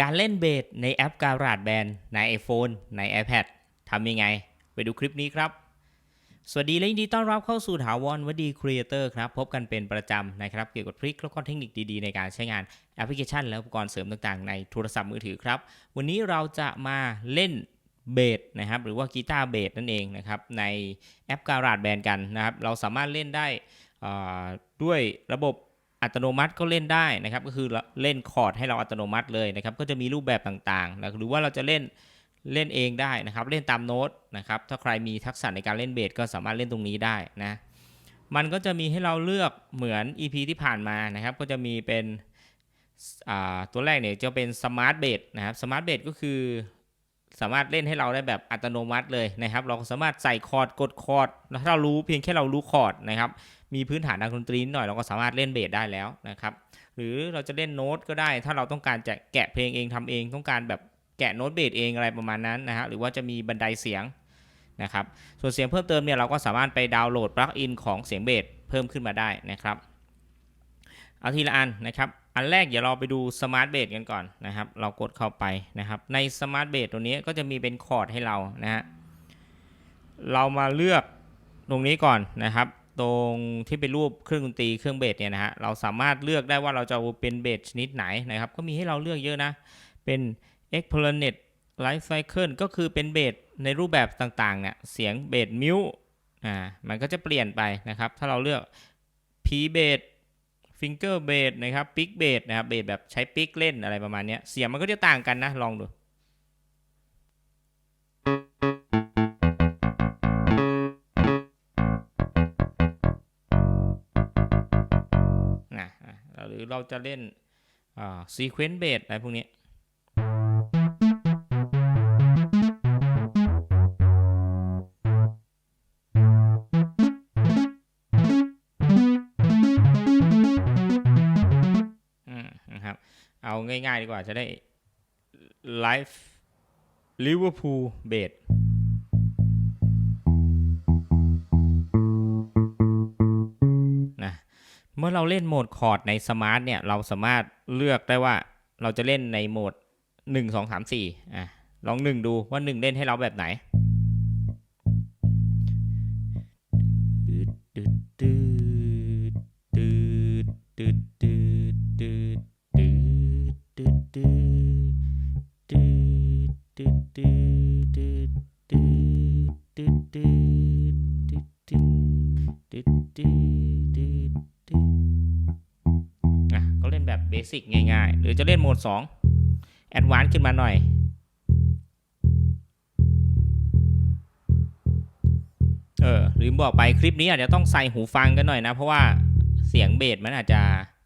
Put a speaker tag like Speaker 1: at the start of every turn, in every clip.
Speaker 1: การเล่นเบสในแอปการาดแบนใน iPhone ใน iPad ทำยังไง ไปดูคลิปนี้ครับ สวัสดีและยินดีต้อนรับเข้าสู่ถาวรวดีครีเอเตอร์ครับ พบกันเป็นประจำนะครับ เกี่ยวกับทริคและก็เทคนิคดีๆ ในการใช้งานแอปพลิเคชัน และอุปกรณ์เสริมต่างๆ ในโทรศัพท์มือถือครับ วันนี้เราจะมาเล่นเบสนะครับ หรือว่ากีตาร์เบสนั่นเองนะครับ ในแอปการาดแบนกันนะครับ เราสามารถเล่นได้ด้วยระบบ อัตโนมัติก็เล่นได้นะครับ ก็คือเล่นคอร์ดให้เราอัตโนมัติเลยนะครับ ก็จะมีรูปแบบต่างๆนะหรือว่าเราจะเล่นเล่นเองได้นะครับ เล่นตามโน้ตนะครับ ถ้าใครมีทักษะในการเล่นเบสก็สามารถเล่นตรงนี้ได้นะ มันก็จะมีให้เราเลือกเหมือน EP ที่ผ่านมานะครับ ก็จะมีเป็นตัวแรกเนี่ยจะเป็นสมาร์ทเบสนะครับ สมาร์ทเบสก็คือ สามารถเล่นให้เราได้แบบอัตโนมัติเลยนะครับ เราสามารถใส่คอร์ดกดคอร์ดถ้าเรารู้เพียงแค่เรารู้คอร์ดนะครับ มีพื้นฐานทางดนตรีนิดหน่อยเราก็สามารถเล่นเบสได้แล้วนะครับ หรือเราจะเล่นโน้ตก็ได้ ถ้าเราต้องการจะแกะเพลงเองทำเอง ต้องการแบบแกะโน้ตเบสเองอะไรประมาณนั้นนะฮะ หรือว่าจะมีบันไดเสียงนะครับ ส่วนเสียงเพิ่มเติมเนี่ยเราก็สามารถไปดาวน์โหลดปลั๊กอินของเสียงเบสเพิ่มขึ้นมาได้นะครับ เอาทีละอันนะครับ อันแรกเดี๋ยวเราไปดูสมาร์ทเบสกันก่อนนะครับ เรากดเข้าไปนะครับ ในสมาร์ทเบสตัวนี้ก็จะมีเป็นคอร์ดให้เรานะฮะ เรามาเลือกตรงนี้ก่อนนะครับ ตรงที่เป็นรูปเครื่องดนตรีเครื่องเบสเนี่ยนะฮะ เราสามารถเลือกได้ว่าเราจะเป็นเบสชนิดไหนนะครับ ก็มีให้เราเลือกเยอะนะ เป็น e x p l a n e t Life Cycle ก็คือเป็นเบสในรูปแบบต่างๆเนี่ยเสียงเบสมิวอ่า มันก็จะเปลี่ยนไปนะครับ ถ้าเราเลือก P ฟิงเกอร์เบสนะครับปิกเบสนะครับเบสแบบใช้ปิกเล่นอะไรประมาณนี้เสียงมันก็จะต่างกันนะ ลองดูนะหรือเราจะเล่นซีเควนต์เบสอะไรพวกนี้ ง่ายๆดีกว่าจะได้ไลฟ์ลิเวอร์พูลเบสนะเมื่อเราเล่นโหมดคอร์ดในสมาร์ทเนี่ย เราสามารถเลือกได้ว่าเราจะเล่นในโหมด 1 2 3 4อะลอง 1 ดูว่า 1 เล่นให้เราแบบไหน่ะก็เล่นแบบเบสิกง่ายๆ หรือจะเล่นโหมด2แอดวานซ์ขึ้นมาหน่อยเออลืมบอกไปคลิปนี้อาจจะต้องใส่หูฟังกันหน่อยนะ เพราะว่าเสียงเบสมันอาจจะ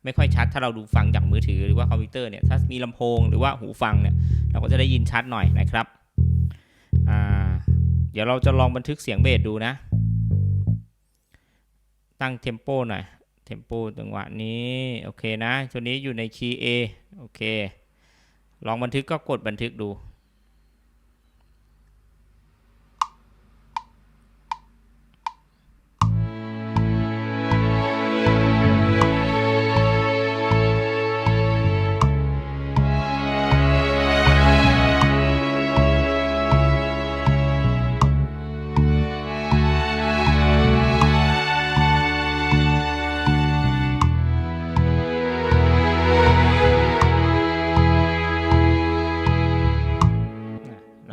Speaker 1: ไม่ค่อยชัด ถ้าเราดูฟังจากมือถือหรือว่าคอมพิวเตอร์เนี่ยถ้ามีลำโพงหรือว่าหูฟังเนี่ยเราก็จะได้ยินชัดหน่อยนะครับเดี๋ยวเราจะลองบันทึกเสียงเบสดูนะ ตั้งเทมโปหน่อยเทมโปจังหวะนี้โอเคนะตัวนี้อยู่ในคีย์ A โอเค ลองบันทึกก็กดบันทึกดู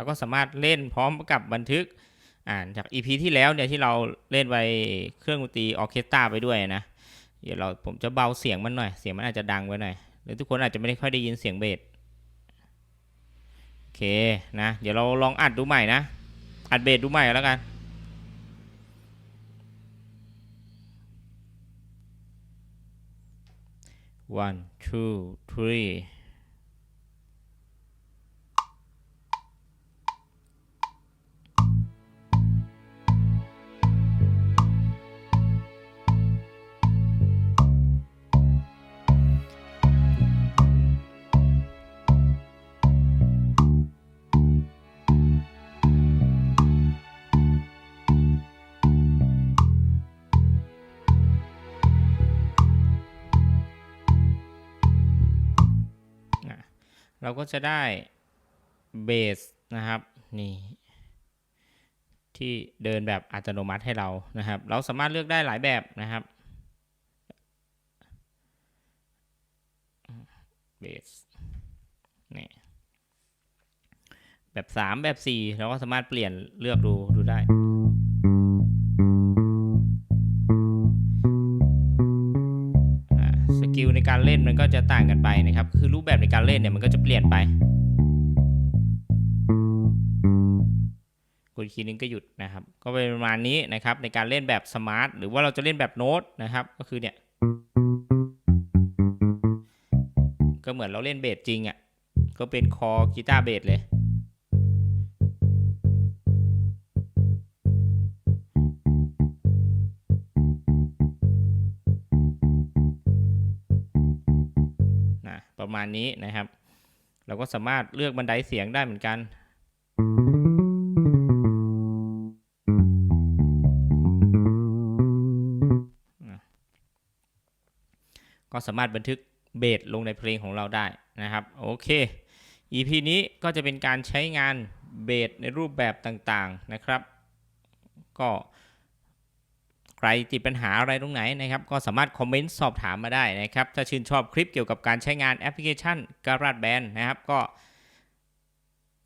Speaker 1: เราก็สามารถเล่นพร้อมกับบันทึกอ่านจาก EP ที่แล้วเนี่ยที่เราเล่นไปเครื่องดนตรีออเคสตราไปด้วยนะเดี๋ยวเราผมจะเบาเสียงมันหน่อย เสียงมันอาจจะดังไปหน่อยหรือทุกคนอาจจะไม่ได้ค่อยได้ยินเสียงเบสโอเคนะเดี๋ยวเราลองอัดดูใหม่นะ อัดเบสดูใหม่แล้วกัน one two three เราก็จะได้เบสนะครับนี่ที่เดินแบบอัตโนมัติให้เรานะครับ เราสามารถเลือกได้หลายแบบนะครับเบสนี่แบบ 3 แบบ 4 เราก็สามารถเปลี่ยนเลือกดูดูได้ ในการเล่นมันก็จะต่างกันไปนะครับ คือรูปแบบในการเล่นเนี่ยมันก็จะเปลี่ยนไปกดอีกทีนึงก็หยุดนะครับ ก็เป็นประมาณนี้นะครับในการเล่นแบบสมาร์ทหรือว่าเราจะเล่นแบบโน้ตนะครับ ก็คือเนี่ย ก็เหมือนเราเล่นเบสจริงอะ่ะ ก็เป็นคอกีตาร์เบสเลย ประมาณนี้นะครับ เราก็สามารถเลือกบันไดเสียงได้เหมือนกันก็สามารถบันทึกเบสลงในเพลงของเราได้นะครับ โอเค EP นี้ก็จะเป็นการใช้งานเบสในรูปแบบต่างๆนะครับ ก็ รติดปัญหาอะไรตรงไหนนะครับ ก็สามารถคอมเมนต์สอบถามมาได้นะครับ ถ้าชื่นชอบคลิปเกี่ยวกับการใช้งานแอปพลิเคชันการาดแบนนะครับ ก็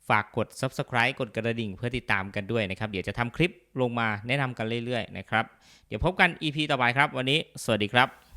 Speaker 1: ฝากกด Subscribe กดกระดิ่งเพื่อติดตามกันด้วยนะครับ เดี๋ยวจะทำคลิปลงมาแนะนำกันเรื่อยๆนะครับ เดี๋ยวพบกัน EP ต่อไปครับ วันนี้ สวัสดีครับ